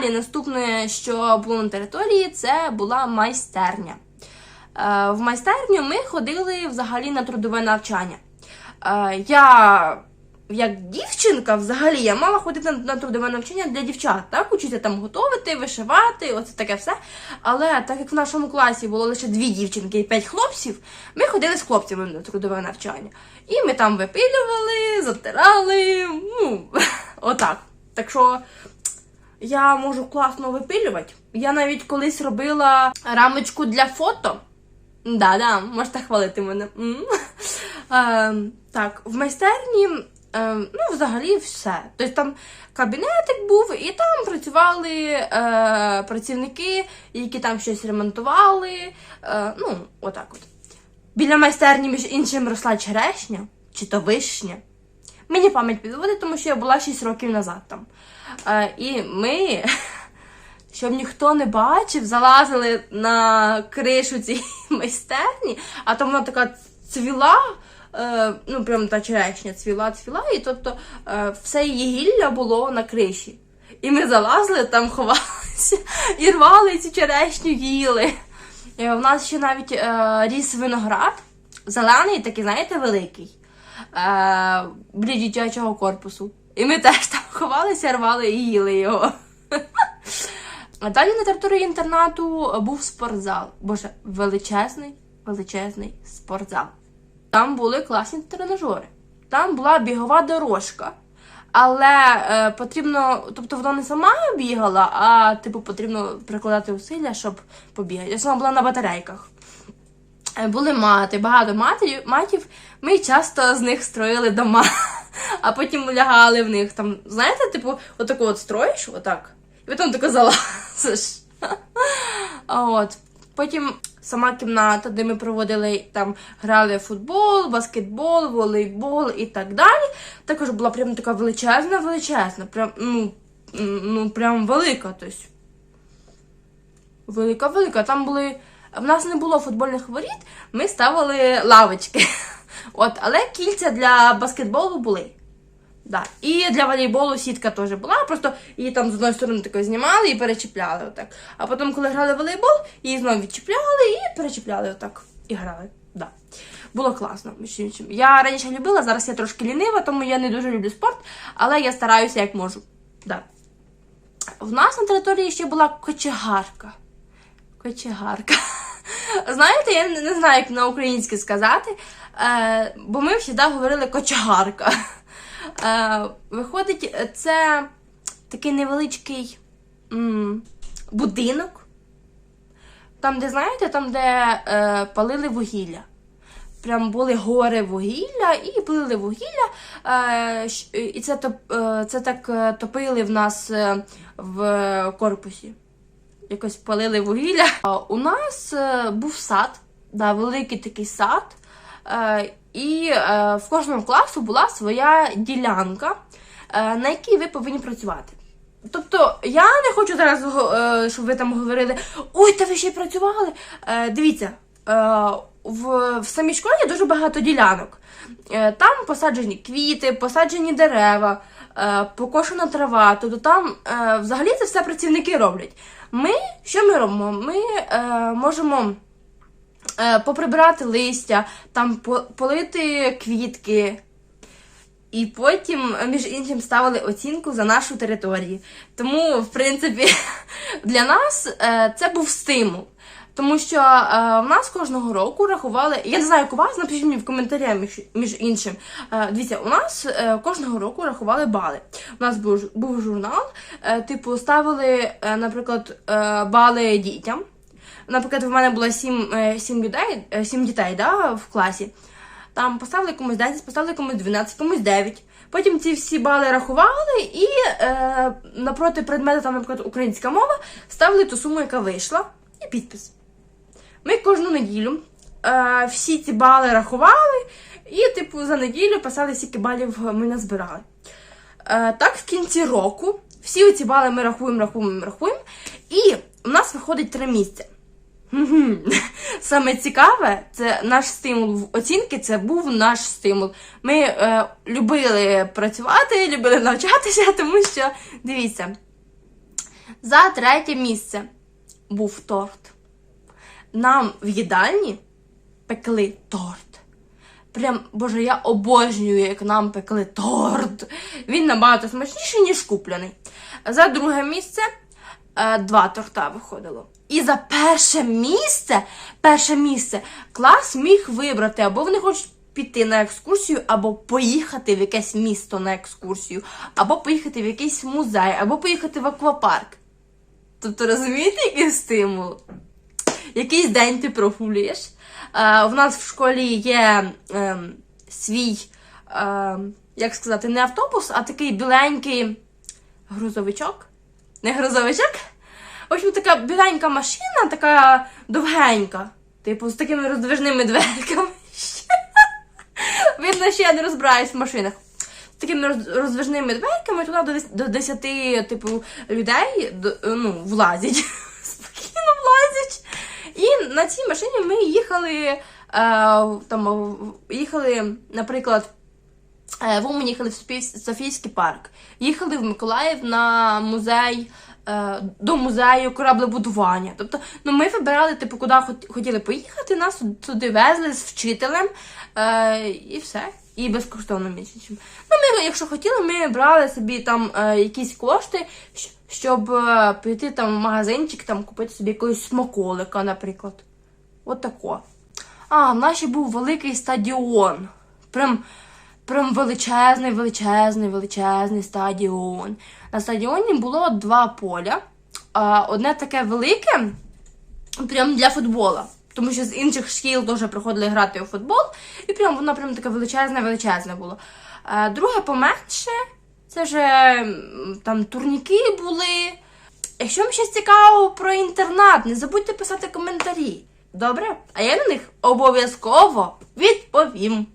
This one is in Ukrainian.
Далі наступне, що було на території, це була майстерня. Е, В майстерню ми ходили взагалі на трудове навчання. Е, Я, як дівчинка, взагалі, я мала ходити на, трудове навчання для дівчат, так? Учитися там готувати, вишивати, оце таке все. Але так як в нашому класі було лише дві дівчинки і п'ять хлопців, ми ходили з хлопцями на трудове навчання. І ми там випилювали, затирали, ну, отак. Так що я можу класно випилювати. Я навіть колись робила рамочку для фото. Да-да, можете хвалити мене. М. Е, так, в майстерні, е, ну, взагалі, все. Тобто там кабінетик був, і там працювали е, працівники, які там щось ремонтували. Е, ну, отак от. Біля майстерні, між іншим, росла черешня чи то вишня. Мені пам'ять підводить, тому що я була 6 років назад там. Е, і ми, щоб ніхто не бачив, залазили на кришу цієї майстерні, а там вона така цвіла, е, ну прям та черешня цвіла, цвіла, і тобто е, все її гілля було на криші. І ми залазили, там ховалися і рвали цю черешню їли. І у нас ще навіть е, ріс виноград, зелений, такий, знаєте, великий, е, біля дитячого корпусу. І ми теж там ховалися, рвали і їли його. Далі на території інтернату був спортзал. Боже, величезний, величезний спортзал. Там були класні тренажери. Там була бігова дорожка. Але е, потрібно, тобто вона не сама бігала, а типу потрібно прикладати усилля, щоб побігати. Ось вона була на батарейках. Е, Були мати, багато матів, матів. Ми часто з них строїли дома, а потім лягали в них. Там, знаєте, типу, отаку от строїш, отак, і потім тако залазиш. От. Потім сама кімната, де ми проводили там, грали футбол, баскетбол, волейбол і так далі. Також була прям така величезна, величезна. Прям, ну, ну прям велика. Тобто. Велика, велика. Там були. В нас не було футбольних воріт, ми ставили лавочки. От, але кільця для баскетболу були. Да. І для волейболу сітка теж була, просто її там з одної сторони такої знімали і перечіпляли отак. А потім, коли грали в волейбол, її знову відчіпляли і перечіпляли отак. І грали. Да. Було класно. Я раніше любила, зараз я трошки лінива, тому я не дуже люблю спорт, але я стараюся як можу. Да. В нас на території ще була кочегарка. Кочегарка. Знаєте, я не, знаю, як на українське сказати, е, бо ми завжди говорили кочегарка. Е, виходить, це такий невеличкий м, будинок. Там, де, знаєте, там, де е, палили вугілля. Прям були гори вугілля і пилили вугілля. Е, і це, топ, е, це так е, топили в нас е, в корпусі. Якось палили вугілля. У нас е, був сад, да, великий такий сад. Е, і е, в кожному класу була своя ділянка, е, на якій ви повинні працювати. Тобто, я не хочу зараз, щоб ви там говорили, ой, та ви ще й працювали. Дивіться, в, в самій школі дуже багато ділянок. Там посаджені квіти, посаджені дерева, покошена трава. Тобто там взагалі це все працівники роблять. Ми що ми робимо? Ми можемо поприбирати листя, там полити квітки. І потім, е, між іншим, ставили оцінку за нашу територію. Тому, в принципі, для нас е, це був стимул. Тому що е, в нас кожного року рахували. Я не знаю, як у вас, напишіть мені в коментарях між, іншим. Е, дивіться, у нас е, кожного року рахували бали. У нас був, був журнал, е, типу, ставили, е, наприклад, е, бали дітям. Наприклад, в мене було сім, е, сім людей, е, сім дітей да, в класі. Там поставили комусь 10, поставили комусь 12, комусь 9. Потім ці всі бали рахували і е, напроти предмету, там, наприклад, українська мова, ставили ту суму, яка вийшла, і підпис. Ми кожну неділю е, всі ці бали рахували, і, типу, за неділю писали, скільки балів ми назбирали. Е, так, в кінці року всі ці бали ми рахуємо, рахуємо, рахуємо, і в нас виходить три місця. Саме цікаве, це наш стимул в оцінки, це був наш стимул. Ми е, любили працювати, любили навчатися, тому що дивіться, За третє місце був торт. Нам в їдальні пекли торт. Прям, боже, я обожнюю, як нам пекли торт. Він набагато смачніший, ніж куплений. За друге місце два торта виходило. І за перше місце, перше місце клас міг вибрати, або вони хочуть піти на екскурсію, або поїхати в якесь місто на екскурсію, або поїхати в якийсь музей, або поїхати в аквапарк. Тобто розумієте, який стимул? Якийсь день ти прогулюєш. Е, в нас в школі є ем, свій, ем, як сказати, не автобус, а такий біленький грузовичок. Не грузовичок? В общем, така біленька машина, така довгенька. Типу, з такими роздвижними дверками. Видно, що я не розбираюсь в машинах. З такими роз- роздвижними дверками туди до, 10 типу, людей ну, влазять. Спокійно влазять. І на цій машині ми їхали, е, там, їхали, наприклад, В Умані їхали в Софійський парк. Їхали в Миколаїв на музей, е, до музею кораблебудування. Тобто, ну ми вибирали, типу, куди хотіли поїхати, нас туди- везли з вчителем е, і все. І безкоштовно місячно. Ну, ми, якщо хотіли, ми брали собі там е, якісь кошти, щоб е, піти там в магазинчик, там купити собі якогось смаколика, наприклад. От. А, в нас ще був великий стадіон. Прям, прям величезний, величезний, величезний стадіон. На стадіоні було два поля. Одне таке велике, прям для футбола. Тому що з інших шкіл теж приходили грати у футбол, і прям воно прям таке величезне, величезне було. Друге поменше, це вже там турніки були. Якщо вам щось цікаво про інтернат, не забудьте писати коментарі. Добре? А я на них обов'язково відповім.